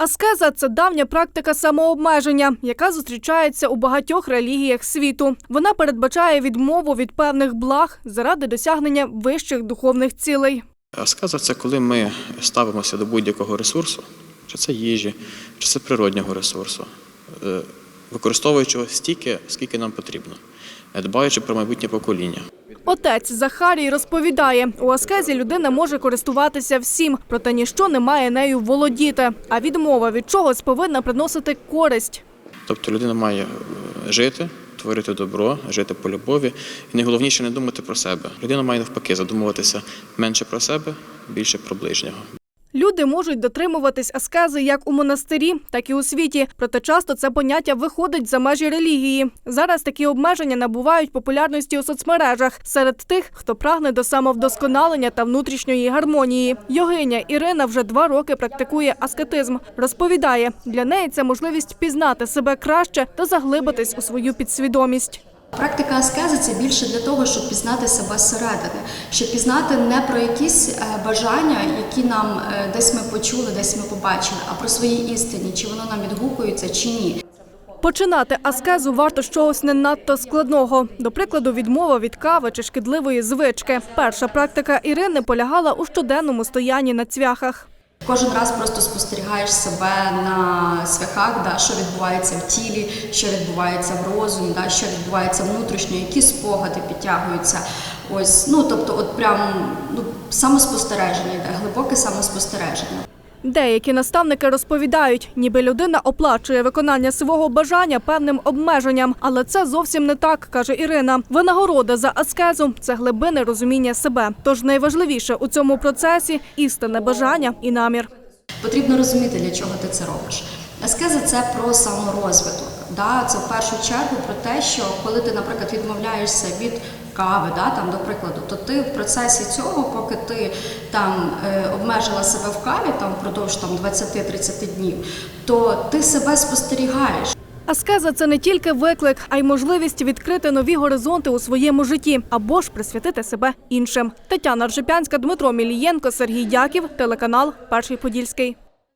Аскеза це давня практика самообмеження, яка зустрічається у багатьох релігіях світу. Вона передбачає відмову від певних благ заради досягнення вищих духовних цілей. Аскеза це коли ми ставимося до будь-якого ресурсу, чи це їжі, чи це природнього ресурсу, е, використовуючи його стільки, скільки нам потрібно, е, дбаючи про майбутнє покоління. Отець Захарій розповідає, у аскезі людина може користуватися всім, проте ніщо не має нею володіти. А відмова від чогось повинна приносити користь. Тобто людина має е, жити, творити добро, жити по любові, і найголовніше не думати про себе. Людина має навпаки задумуватися менше про себе, більше про ближнього. Люди можуть дотримуватись аскези як у монастирі, так і у світі. Проте часто це поняття виходить за межі релігії. Зараз такі обмеження набувають популярності у соцмережах серед тих, хто прагне до самовдосконалення та внутрішньої гармонії. Йогиня Ірина вже два роки практикує аскетизм. Розповідає, для неї це можливість пізнати себе краще та заглибитись у свою підсвідомість. Практика аскези це більше для того, щоб пізнати себе зсередини, щоб пізнати не про якісь е, бажання, які нам е, десь ми почули, десь ми побачили, а про свої істині, чи воно нам відгукується, чи ні. Починати аскезу варто з чогось не надто складного. До прикладу, відмова від кави чи шкідливої звички. Перша практика Ірини полягала у щоденному стоянні на цвяхах. Кожен раз просто спостерігаєш себе на свяхах, да, що відбувається в тілі, що відбувається в розумі, да, що відбувається внутрішньо, які спогади підтягуються. Ось, ну тобто, от прям ну, самоспостереження йде, глибоке самоспостереження. Деякі наставники розповідають, ніби людина оплачує виконання свого бажання певним обмеженням, але це зовсім не так, каже Ірина. Винагорода за аскезу це глибине розуміння себе. Тож найважливіше у цьому процесі істинне бажання і намір. Потрібно розуміти, для чого ти це робиш. Аскеза це про саморозвиток. Це в першу чергу про те, що коли ти, наприклад, відмовляєшся від кави, да, там, до прикладу, то ти в процесі цього, поки ти там е, обмежила себе в каві там впродовж там 20-30 днів, то ти себе спостерігаєш. Аскеза це не тільки виклик, а й можливість відкрити нові горизонти у своєму житті або ж присвятити себе іншим. Тетяна Ржепянська, Дмитро Мілієнко, Сергій Дяків, телеканал Перший Подільський.